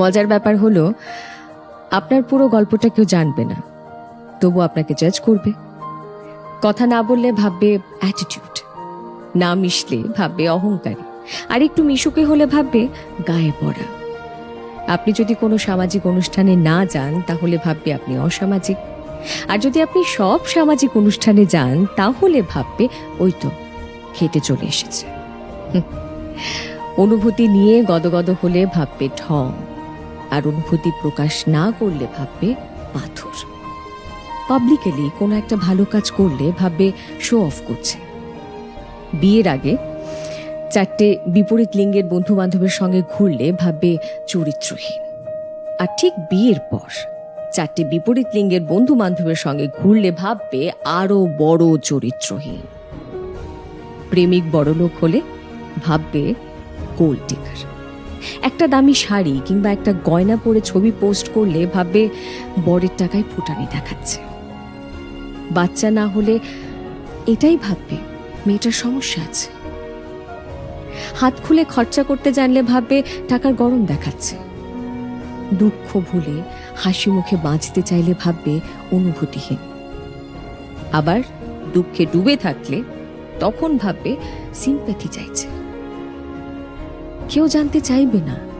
মজার ব্যাপার হলো, আপনার পুরো গল্পটা কেউ জানবে না তবু আপনাকে জাজ করবে। কথা না বললে ভাববে অ্যাটিটিউড না মিশলে ভাববে অহংকারী, আর একটু মিশুকে হলে ভাববে গায়ে পড়া। আপনি যদি কোনো সামাজিক অনুষ্ঠানে না যান, তাহলে ভাববে আপনি অসামাজিক। আর যদি আপনি সব সামাজিক অনুষ্ঠানে যান, তাহলে ভাববে ওই তো হেঁটে চলে এসেছে। অনুভূতি নিয়ে গদগদ হলে ভাববে ঢং। আর অনুভূতি প্রকাশ না করলে ভাববে পাথর। পাবলিকেলি কোনো একটা ভালো কাজ করলে ভাববে শো অফ করছে। বিয়ের আগে চারটে বিপরীত লিঙ্গের বন্ধু বান্ধবের সঙ্গে ঘুরলে ভাববে চরিত্রহীন। আর ঠিক বিয়ের পর চারটে বিপরীত লিঙ্গের বন্ধু বান্ধবের সঙ্গে ঘুরলে ভাববে আরও বড় চরিত্রহীন। প্রেমিক বড়লোক হলে ভাববে গোল টিকার একটা দামি শাড়ি কিংবা একটা গয়না পরে ছবি পোস্ট করলে ভাববে, বরের টাকায় ফুটানি দেখাচ্ছে। বাচ্চা না হলে এটাই ভাববে, মেয়েটার সমস্যা আছে। হাত খুলে খরচা করতে জানলে ভাববে, টাকার গরম দেখাচ্ছে। দুঃখ ভুলে, হাসি মুখে বাঁচতে চাইলে ভাববে, অনুভূতিহীন। আবার দুঃখে ডুবে থাকলে তখন ভাববে সিম্প্যাথি চাইছে। কেউ জানতে চাইবে না।